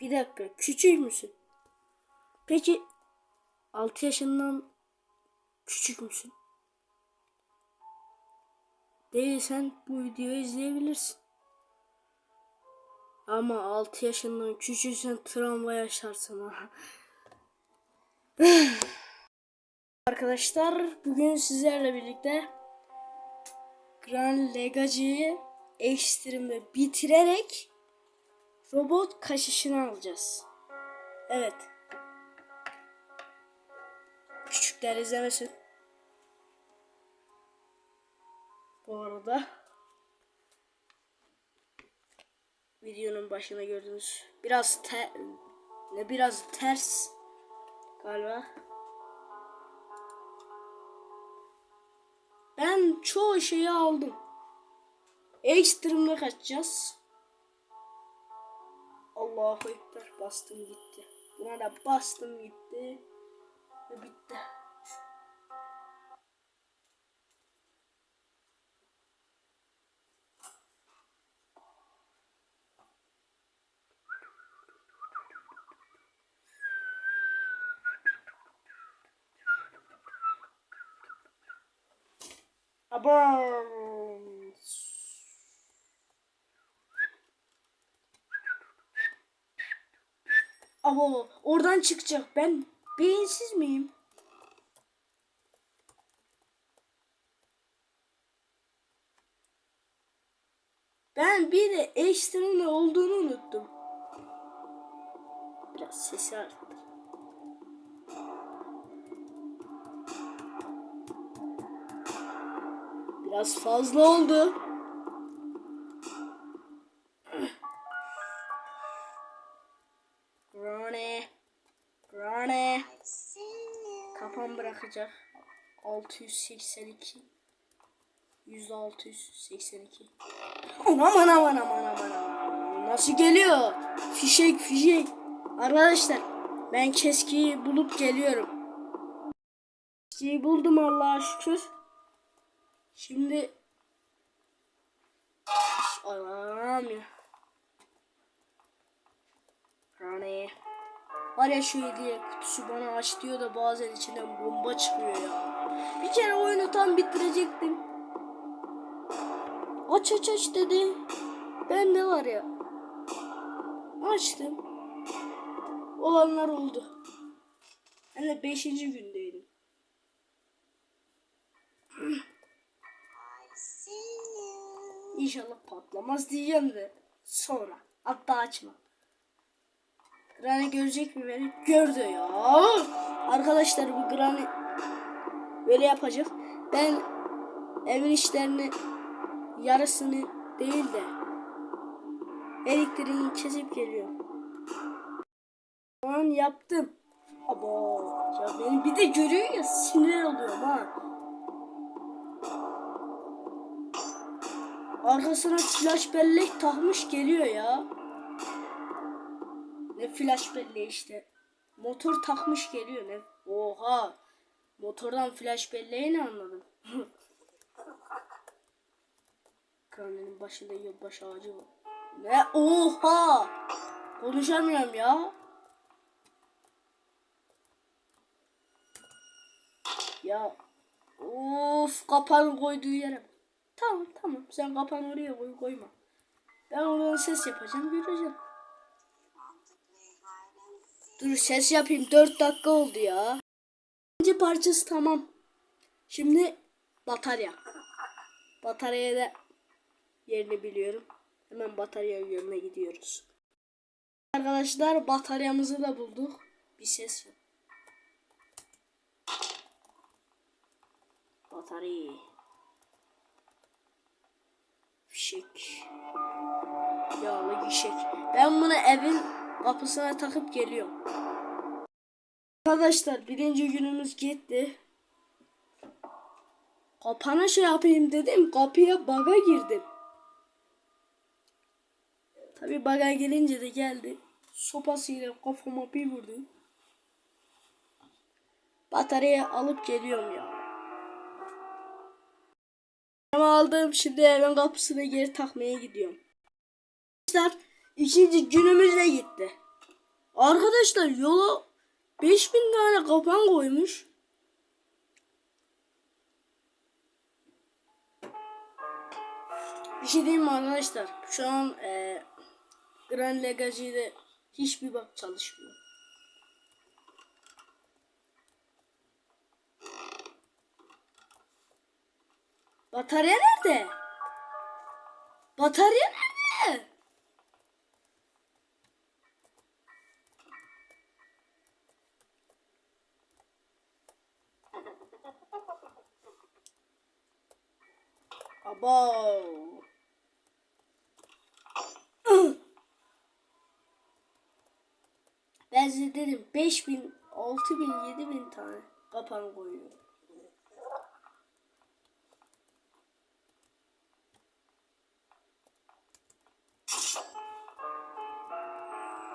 Bir dakika küçük müsün? Peki 6 yaşından küçük müsün? Değilsen bu videoyu izleyebilirsin. Ama 6 yaşından küçüksen travma yaşarsın ha. Arkadaşlar bugün sizlerle birlikte Grand Legacy'yi Extreme'de bitirerek robot kaşışını alacağız. Evet. Küçükler izlemesin. Bu arada videonun başında gördüğünüz biraz te ne biraz ters galiba. Ben çoğu şeyi aldım. Ekstrem'e kaçacağız. Allahu Ekber bastım gitti. Buna da bastım gitti. Ve bitti. Abon. Abo oradan çıkacak. Ben beyinsiz miyim? Ben bir de ekstranın olduğunu unuttum. Biraz sesi arttır. Biraz fazla oldu. Bırakacak. 682. 1682. Aman aman aman aman aman. Nasıl geliyor? Fişek fişek. Arkadaşlar ben keskiyi bulup geliyorum. Keskiyi buldum Allah'a şükür. Şimdi Allah'ım ya. Rane. Var ya şu hediye kutusu bana aç diyor da bazen içinden bomba çıkıyor ya. Bir kere oyunu tam bitirecektim. Aç aç aç dedi. Ben de var ya. Açtım. Olanlar oldu. Ben de 5. gündeydim. İnşallah patlamaz diyeceğim de sonra. Hatta açma. Granny görecek mi beni? Gördü ya. Arkadaşlar bu Granny böyle yapacak. Ben evin işlerini yarısını değil de elektriğini kesip geliyor. Şu an yaptım. Abo ya beni bir de görüyor ya sinir oluyorum ha. Arkasına flash bellek takmış geliyor ya. Ne flash belleği işte. Motor takmış geliyor ne. Oha. Motordan flash belleği ne anladım. Kranenin başında yılbaşı ağacı var. Ne? Oha. Konuşamıyorum ya. Ya. Of kapanı koyduğu yere. Tamam tamam sen kapanı oraya koy koyma. Ben oradan ses yapacağım göreceğim. Dur ses yapayım 4 dakika oldu ya. İkinci parçası tamam. Şimdi batarya. Bataryaya da yerini biliyorum. Hemen batarya yönüne gidiyoruz. Arkadaşlar bataryamızı da bulduk. Bir ses yok. Batarya. Fişek. Yağlı fişek. Ben bunu evin kapısına takıp geliyorum. Arkadaşlar birinci günümüz gitti. Kapana şey yapayım dedim. Kapıya baga girdim. Tabi baga gelince de geldi. Sopasıyla kafama bir vurdu. Bataryayı alıp geliyorum ya. Ama aldım şimdi evin kapısını geri takmaya gidiyorum. Arkadaşlar ikinci günümüz gitti. Arkadaşlar yola 5000 tane kapan koymuş. Bir şey diyeyim mi arkadaşlar? Şu an e, Grand Legacy'de hiçbir bak çalışmıyor. Batarya nerede? Batarya nerede? Abo. Ben size dedim 5000, 6000, 7000 tane kapan koyuyor.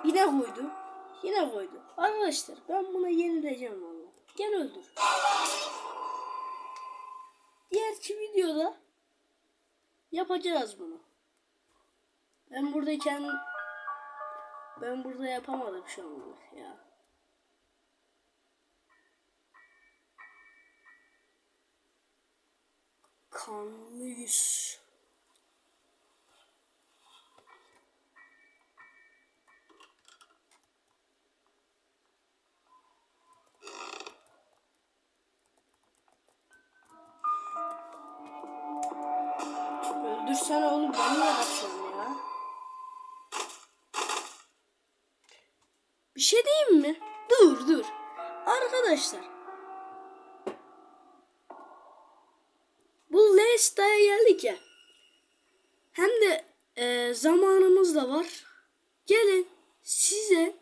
Yine koydu. Yine koydu. Arkadaşlar ben buna yenileceğim valla. Gel öldür. Diğerki videoda yapacağız bunu. Ben buradayken ben burada yapamadım şu an ya. Kanlı yüz. Öldürsene oğlum ben niye kaçıyorum ya? Bir şey diyeyim mi? Dur dur. Arkadaşlar. Leicester geldik ya. Hem de e, zamanımız da var. Gelin size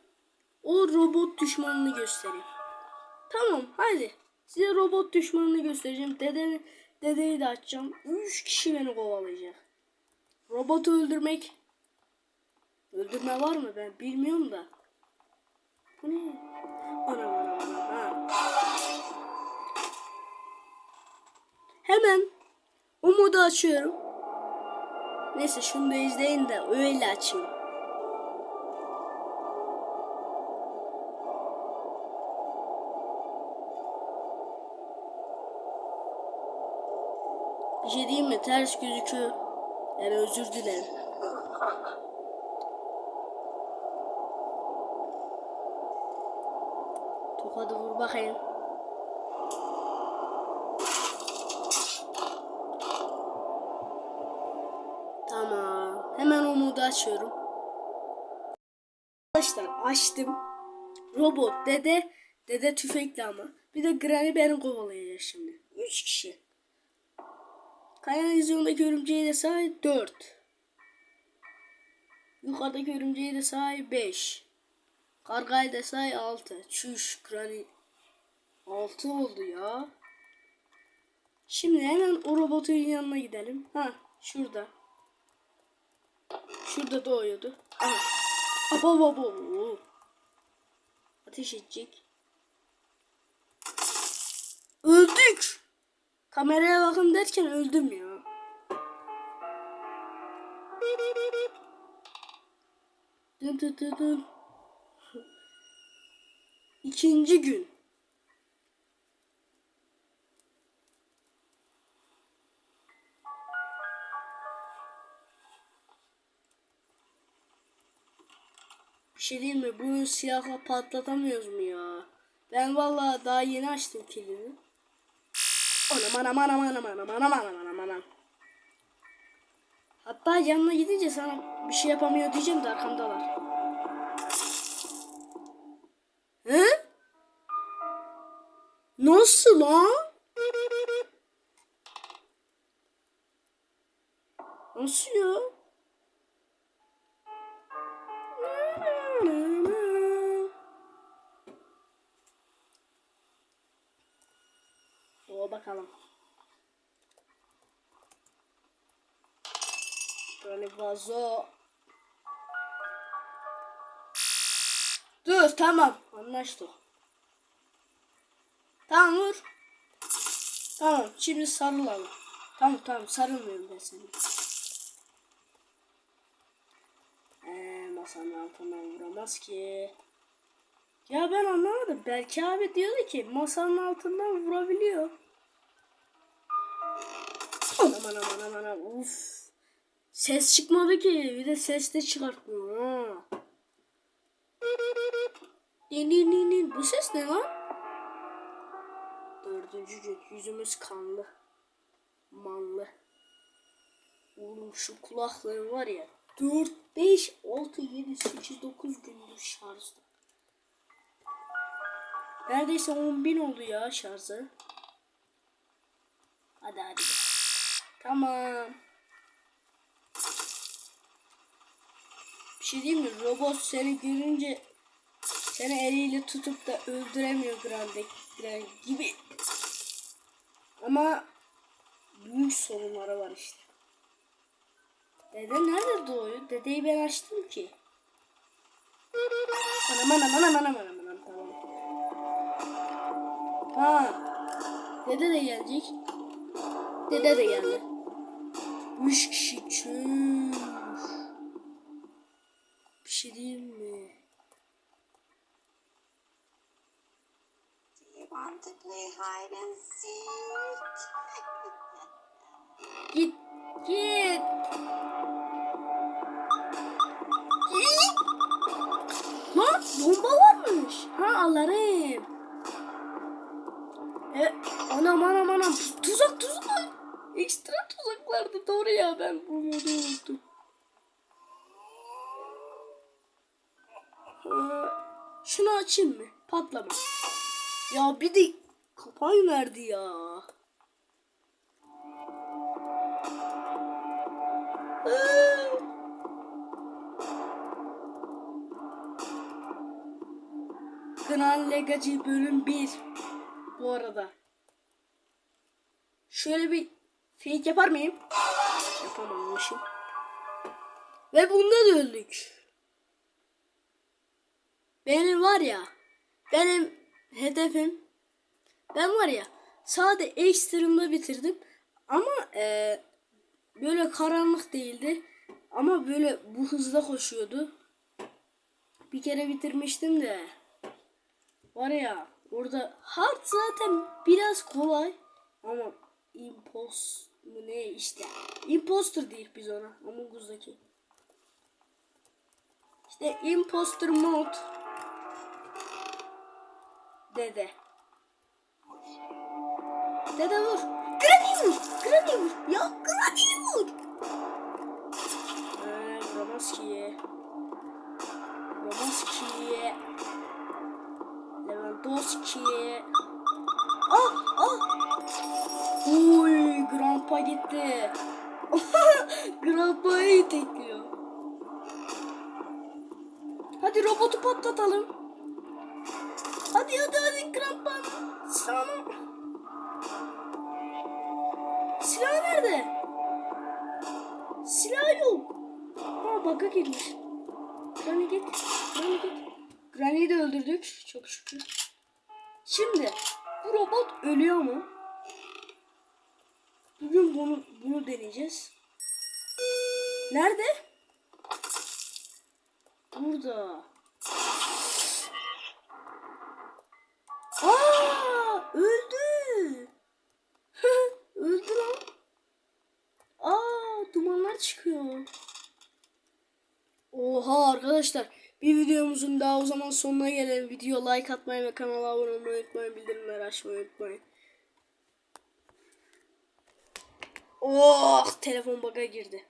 o robot düşmanını göstereyim. Tamam hadi. Size robot düşmanını göstereceğim. Dede, dedeyi de açacağım. Üç kişi beni kovalayacak. Robotu öldürmek. Öldürme var mı ben bilmiyorum da. Bu ne? Anam anam anam. Hemen o modu açıyorum. Neyse şunu da izleyin de öyle açayım. Bir şey diyeyim mi? Ters gözüküyor. Yani özür dilerim. Tokadı vur bakayım. Tamam. Hemen o modu açıyorum. Arkadaşlar açtım. Robot, dede, dede tüfekli ama. Bir de Granny beni kovalayacak şimdi. Üç kişi. Kanalizasyondaki örümceğe de sahip 4. Yukarıdaki örümceğe de sahip 5. Kargaya da sahip 6. Çüş krani 6 oldu ya. Şimdi hemen o robotun yanına gidelim. Ha şurada. Şurada doğuyordu. Aha. Abo abo. Ateş edecek. Öldük. Kameraya bakın derken öldüm ya. Dın dın dın dın. İkinci gün. Bir şey diyeyim mi? Bunu silahla patlatamıyoruz mu ya? Ben vallahi daha yeni açtım kilidi. Anam anam anam anam anam anam anam anam anam. Hatta yanına gidince sana bir şey yapamıyor diyeceğim de arkamdalar. He? Nasıl lan? Nasıl ya? Vazo. Dur tamam anlaştık. Tamam vur. Tamam şimdi sarılalım. Tamam tamam sarılmıyorum ben seni. Eee masanın altından vuramaz ki. Ya ben anlamadım. Belki abi diyordu ki masanın altından vurabiliyor. Aman aman aman aman uf. Ses çıkmadı ki. Bir de ses de çıkartmıyor. Ha. Din din. Bu ses ne lan? Dördüncü gün yüzümüz kanlı. Manlı. Oğlum şu kulaklığım var ya. 4, 5, 6, 7, 8, 9 gündür şarjda. Neredeyse 10 bin oldu ya şarjı. Hadi hadi. Tamam. Şey diyeyim mi? Robot seni görünce seni eliyle tutup da öldüremiyor Grande Grand gibi. Ama büyük sorunları var işte. Dede nerede doğuyor? Dedeyi ben açtım ki. Anam anam anam anam anam anam tamam. Ha. Dede de gelecek. Dede de geldi. Üç kişi çüş. Bir şey diyeyim mi? Do you want to play hide and seek? Git git. Git. Lan bomba varmış. Ha alırım. E, anam anam anam tuzak tuzak. Ekstra tuzaklardı doğru ya ben bu modu unuttum. Ha, şunu açayım mı? Patlama. Ya bir de kapağı verdi ya. Kınan Legacy bölüm 1 Bu arada Şöyle bir fake yapar mıyım? Yapamamışım Ve bunda da öldük Benim var ya Benim hedefim Ben var ya Sade ekstremde bitirdim Ama eee Böyle karanlık değildi. Ama böyle bu hızda koşuyordu. Bir kere bitirmiştim de. Var ya orada hard zaten biraz kolay. Ama impos mu ne işte. Imposter değil biz ona. Among Us'daki. İşte imposter mod. Dede. Dede vur. Granny vur. Granny vur. Ya Granny vur. Eee Ramoski'ye. Ramoski'ye. Lewandowski'ye. Ah ah. Oy Grandpa gitti. Grandpa'yı tekliyor. Hadi robotu patlatalım. Hadi hadi hadi Grandpa. Sana. Silah nerede? Silah yok. Ha baka girmiş. Granny git. Granny git. Granny'i de öldürdük. Çok şükür. Şimdi bu robot ölüyor mu? Bugün bunu bunu deneyeceğiz. Nerede? Burada. Aa, öldü. öldü lan. Aa, dumanlar çıkıyor. Oha arkadaşlar. Bir videomuzun daha o zaman sonuna gelelim. Video like atmayı ve kanala abone olmayı unutmayın. Bildirimleri açmayı unutmayın. Oh telefon bug'a girdi.